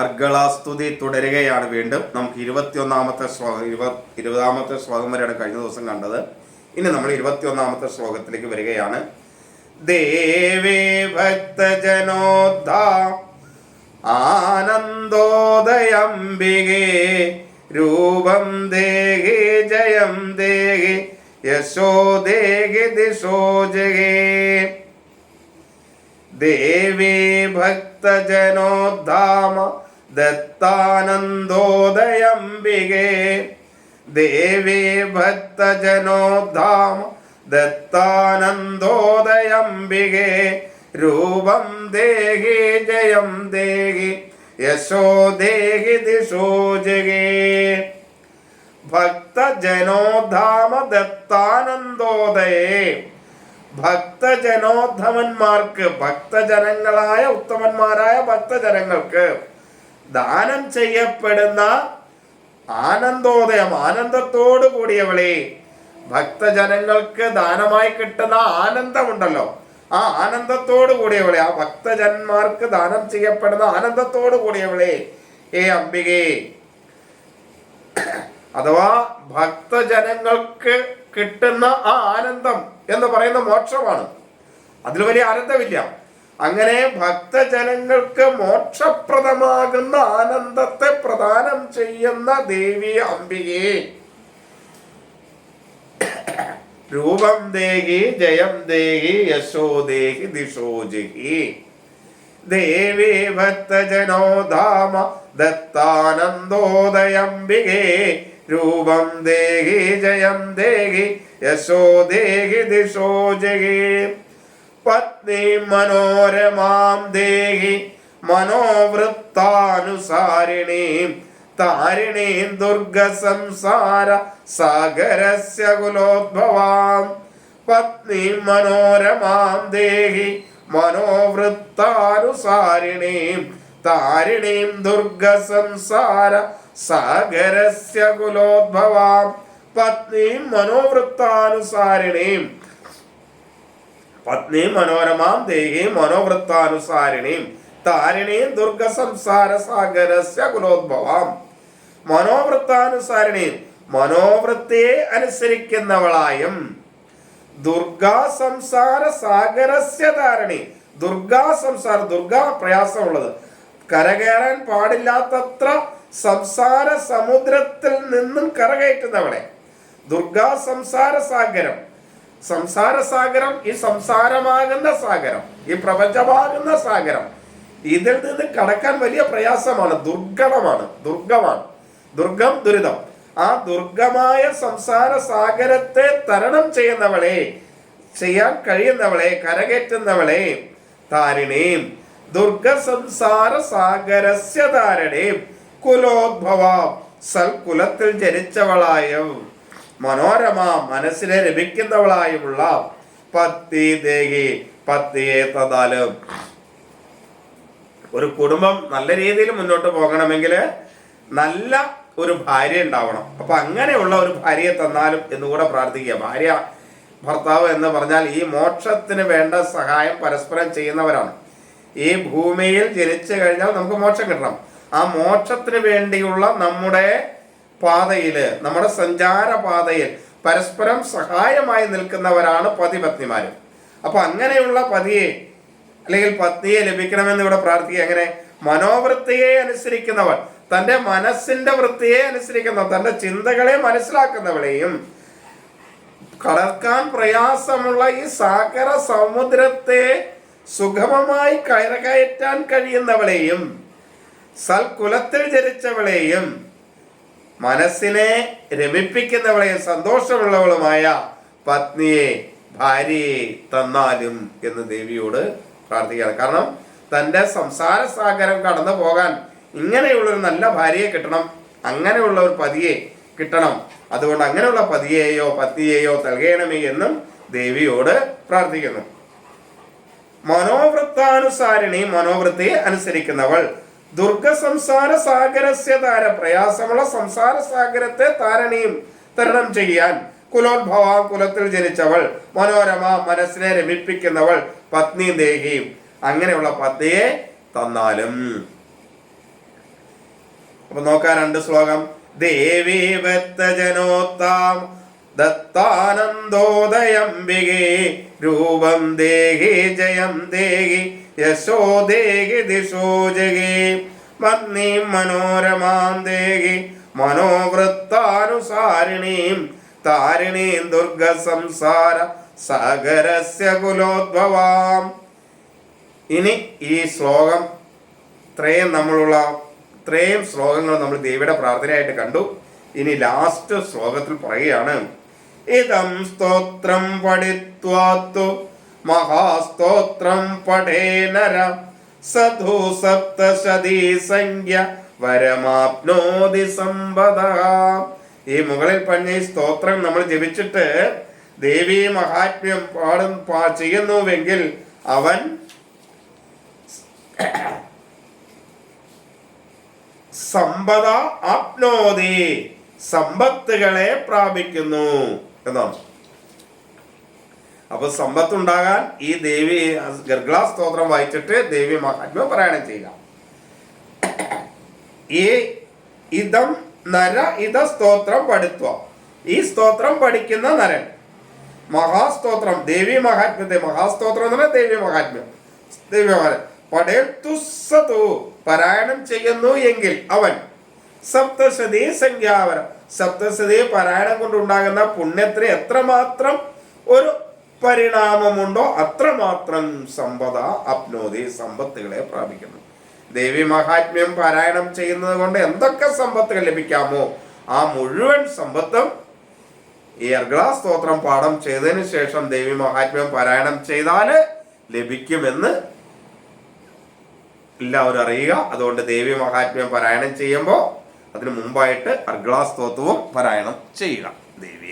അർഗളാസ്തുതി തുടരുകയാണ് വീണ്ടും. നമുക്ക് ഇരുപത്തിയൊന്നാമത്തെ ശ്ലോകം ഇരുപത് ഇരുപതാമത്തെ ശ്ലോകം വരെയാണ് കഴിഞ്ഞ ദിവസം കണ്ടത്. ഇനി നമ്മൾ ഇരുപത്തിയൊന്നാമത്തെ ശ്ലോകത്തിലേക്ക് വരികയാണ്. ദേവേ ഭക്തജനോദ്ധ ആനന്ദോദയംബികേ രൂപം ദേഹി ജയം ദേഹി യശോ ദേഹി ദിശോ ജഗേ. ദേവി ഭക്തജനോദ്ധാമ ദത്താനന്ദോദയംബികേ. ദേവി ഭക്തജനോദ്ധാമ ദത്താനന്ദോദയംബികേ. രൂപം ദേഹി ജയം ദേഹി യശോ ദേഹി ദിശോ ജഗേ. ഭക്തജനോദ്ധാമ ദത്താനന്ദോദയേ. ഭക്തജനോദ്ധമന്മാർക്ക് ഭക്തജനങ്ങളായ ഉത്തമന്മാരായ ഭക്തജനങ്ങൾക്ക് ദാനം ചെയ്യപ്പെടുന്ന ആനന്ദോദയം ആനന്ദത്തോടു കൂടിയവളെ. ഭക്തജനങ്ങൾക്ക് ദാനമായി കിട്ടുന്ന ആനന്ദമുണ്ടല്ലോ. ആ ആനന്ദത്തോടു കൂടിയവളെ ആ ഭക്തജന്മാർക്ക് ദാനം ചെയ്യപ്പെടുന്ന ആനന്ദത്തോടു കൂടിയവളെ. ഏ അംബികേ അഥവാ ഭക്തജനങ്ങൾക്ക് കിട്ടുന്ന ആ ആനന്ദം എന്ന് പറയുന്ന മോക്ഷമാണ്. അതിൽ വലിയ ആനന്ദമില്ല. അങ്ങനെ ഭക്തജനങ്ങൾക്ക് മോക്ഷപ്രദമാകുന്ന ആനന്ദത്തെ പ്രദാനം ചെയ്യുന്ന ദേവി അംബികയെ രൂപം ദേഹി ജയം ദേഹി യശോ ദേഹി ദിശോജിഹി ദേവി ഭക്തജനോ ധാമ ദത്താനന്ദോദയംബികേ രൂപം ദേഹി ജയം ദേഹി യശോ ദേഹി ദിശോ ജഗേ പത്നി മനോരമാം ദേഹി മനോവൃത്താനുസാരിണീം. താരിണീം ദുർഗ സംസാര സാഗരസ്യ കുലോദ്ഭവാം പത്നി മനോരമാം ദേഹി മനോവൃത്താനുസാരിണീം. താരിണീം ദുർഗ സംസാര സാഗരസ്യ കുലോദ്ഭവാം പത്നി മനോവൃത്താനുസാരിണീം പത്നി മനോരമാം ദേഹി മനോവൃത്താനുസാരിണീം. താരിണീം ദുർഗ സംസാര സാഗരസ്യ കുലോദ്ഭവാം. മനോവൃത്താനുസാരിണീം മനോവൃത്തിയെ അനുസരിക്കുന്നവളായും. ദുർഗാ സംസാര സാഗരസ്യ ധാരണി ദുർഗാ സംസാര ദുർഗാ പ്രയാസമുള്ളത്. കരകയറാൻ പാടില്ലാത്തത്ര സംസാര സമുദ്രത്തിൽ നിന്നും കരകയറ്റുന്നവളെ. ദുർഗാ സംസാര സാഗരം. സംസാര സാഗരം ഈ സംസാരമാകുന്ന സാഗരം ഈ പ്രപഞ്ചമാകുന്ന സാഗരം ഇതിൽ നിന്ന് കടക്കാൻ വലിയ പ്രയാസമാണ് ദുർഗണമാണ് ദുർഗമാണ് ദുർഗം ദുരിതം. ആ ദുർഗമായ സംസാര സാഗരത്തെ തരണം ചെയ്യുന്നവളെ ചെയ്യാൻ കഴിയുന്നവളെ കരകയറ്റുന്നവളെ താരിണീം ദുർഗ സംസാര സാഗരസ്യ താരണേം കുലോദ്ഭവ സൽകുലത്തിൽ ജനിച്ചവളായും. മനോരമ മനസ്സിനെ ലഭിക്കുന്നവളായുള്ള പത്തി ദേഹി പത്തിയെ തന്നാലും ഒരു കുടുംബം നല്ല രീതിയിൽ മുന്നോട്ട് പോകണമെങ്കിൽ നല്ല ഒരു ഭാര്യ ഉണ്ടാവണം. അപ്പൊ അങ്ങനെയുള്ള ഒരു ഭാര്യയെ തന്നാലും എന്നുകൂടെ പ്രാർത്ഥിക്കുക. ഭാര്യ ഭർത്താവ് എന്ന് പറഞ്ഞാൽ ഈ മോക്ഷത്തിന് വേണ്ട സഹായം പരസ്പരം ചെയ്യുന്നവരാണ്. ഈ ഭൂമിയിൽ ജനിച്ചു കഴിഞ്ഞാൽ നമുക്ക് മോക്ഷം കിട്ടണം. ആ മോക്ഷത്തിന് വേണ്ടിയുള്ള നമ്മുടെ പാതയിൽ നമ്മുടെ സഞ്ചാര പാതയിൽ പരസ്പരം സഹായമായി നിൽക്കുന്നവരാണ് പതിപത്നിമാര്. അപ്പൊ അങ്ങനെയുള്ള പതിയെ അല്ലെങ്കിൽ പത്നിയെ ലഭിക്കണമെന്ന് ഇവിടെ പ്രാർത്ഥിക്കുക. എങ്ങനെ? മനോവൃത്തിയെ അനുസരിക്കുന്നവൾ തന്റെ മനസ്സിന്റെ വൃത്തിയെ അനുസരിക്കുന്നവൾ തന്റെ ചിന്തകളെ മനസ്സിലാക്കുന്നവളെയും കടക്കാൻ പ്രയാസമുള്ള ഈ സാഗര സമുദ്രത്തെ സുഗമമായി കയറകയറ്റാൻ കഴിയുന്നവളെയും സൽകുലത്തിൽ ജനിച്ചവളെയും മനസ്സിനെ രമിപ്പിക്കുന്നവളെയും സന്തോഷമുള്ളവളുമായ പത്നിയെ ഭാര്യയെ തന്നാലും എന്ന് ദേവിയോട് പ്രാർത്ഥിക്കുകയാണ്. കാരണം തന്റെ സംസാര സാഗരം കടന്നു പോകാൻ ഇങ്ങനെയുള്ളൊരു നല്ല ഭാര്യയെ കിട്ടണം അങ്ങനെയുള്ള ഒരു പതിയെ കിട്ടണം. അതുകൊണ്ട് അങ്ങനെയുള്ള പതിയെയോ പത്നിയെയോ നൽകണമേ എന്നും ദേവിയോട് പ്രാർത്ഥിക്കുന്നു. മനോവൃത്താനുസാരിണി മനോവൃത്തിയെ അനുസരിക്കുന്നവൾ ദുർഗ സംസാര സാഗരസ്യ താര പ്രയാസമുള്ള സംസാര സാഗരത്തെ താരണയും തരണം ചെയ്യാൻ കുലോത്ഭവ കുലത്തിൽ ജനിച്ചവൾ മനോരമ മനസ്സിനെ രമിപ്പിക്കുന്നവൾ പത്നി ദേഹിയും. അങ്ങനെയുള്ള പത്നിയെ തന്നാലും. അപ്പൊ നോക്കാം രണ്ട് ശ്ലോകം. ദേവീ ഭക്തജനോത്താം ദത്താനന്ദോദയംബികേ രൂപം ദേഹി ജയം ദേഹി യശോ ദേഹി ദിശോ ജഗേ മന്നീം മനോരമാം ദേഹി മനോവൃത്താനുസാരിണീം താരിണീം ദുർഗ സംസാര സാഗരസ്യ കുലോദ്ഭവാം. ഇനി ഈ ശ്ലോകം ഇത്രയും നമ്മളുള്ള ഇത്രയും ശ്ലോകങ്ങൾ നമ്മൾ ദേവിയുടെ പ്രാർത്ഥനയായിട്ട് കണ്ടു. ഇനി ലാസ്റ്റ് ശ്ലോകത്തിൽ പറയുകയാണ് ഇതം സ്തോത്രം പഠിത്വാത്തു മഹാസ്തോത്രം പഠേനര സധു സപ്തശതീ സംഖ്യ വരമാപ്നോതി സമ്പദ. ഈ മുകളിൽ പറഞ്ഞ ഈ സ്തോത്രം നമ്മൾ ജപിച്ചിട്ട് ദേവി മഹാത്മ്യം പാടും ചെയ്യുന്നുവെങ്കിൽ അവൻ സമ്പദ ആപ്നോതി സമ്പത്തുകളെ പ്രാപിക്കുന്നു എന്നാണ്. അപ്പൊ സമ്പത്ത് ഉണ്ടാകാൻ ഈ ദേവി ഗർഗള സ്തോത്രം വായിച്ചിട്ട് ദേവി മഹാത്മ്യം പാരായണം ചെയ്യുക. ഈ ഇതം നര ഇത സ്തോത്രം പഠിത്വ. ഈ സ്തോത്രം പഠിക്കുന്ന നരൻ മഹാസ്തോത്രം ദേവി മഹാത്മ്യത്തെ മഹാസ്തോത്രം എന്ന് പറഞ്ഞാൽ ദേവി മഹാത്മ്യം. ദേവി മഹാത്മ്യം. പടേത്തുസതു പാരായണം ചെയ്യുന്നു എങ്കിൽ അവൻ സപ്തശതി സംഖ്യാവരം. സപ്തശതി പാരായണം കൊണ്ടുണ്ടാകുന്ന പുണ്യത്തിന് എത്രമാത്രം ഒരു പരിണാമമുണ്ടോ? അത്രമാത്രം സമ്പത അപ്നോതി സമ്പത്തുകളെ പ്രാപിക്കുന്നു. ദേവി മഹാത്മ്യം പാരായണം ചെയ്യുന്നത് കൊണ്ട് എന്തൊക്കെ സമ്പത്തുകൾ ലഭിക്കാമോ? ആ മുഴുവൻ സമ്പത്തും ഈ അർഗ്ലാ സ്തോത്രം പാഠം ചെയ്തതിന് ശേഷം ദേവി മഹാത്മ്യം പാരായണം ചെയ്താൽ ലഭിക്കുമെന്ന് എല്ലാവരും അറിയുക. അതുകൊണ്ട് ദേവി മഹാത്മ്യം പാരായണം ചെയ്യുമ്പോൾ അതിനു മുമ്പായിട്ട് അർഗ്ലാ സ്തോത്രവും പാരായണം ചെയ്യുക. ദേവി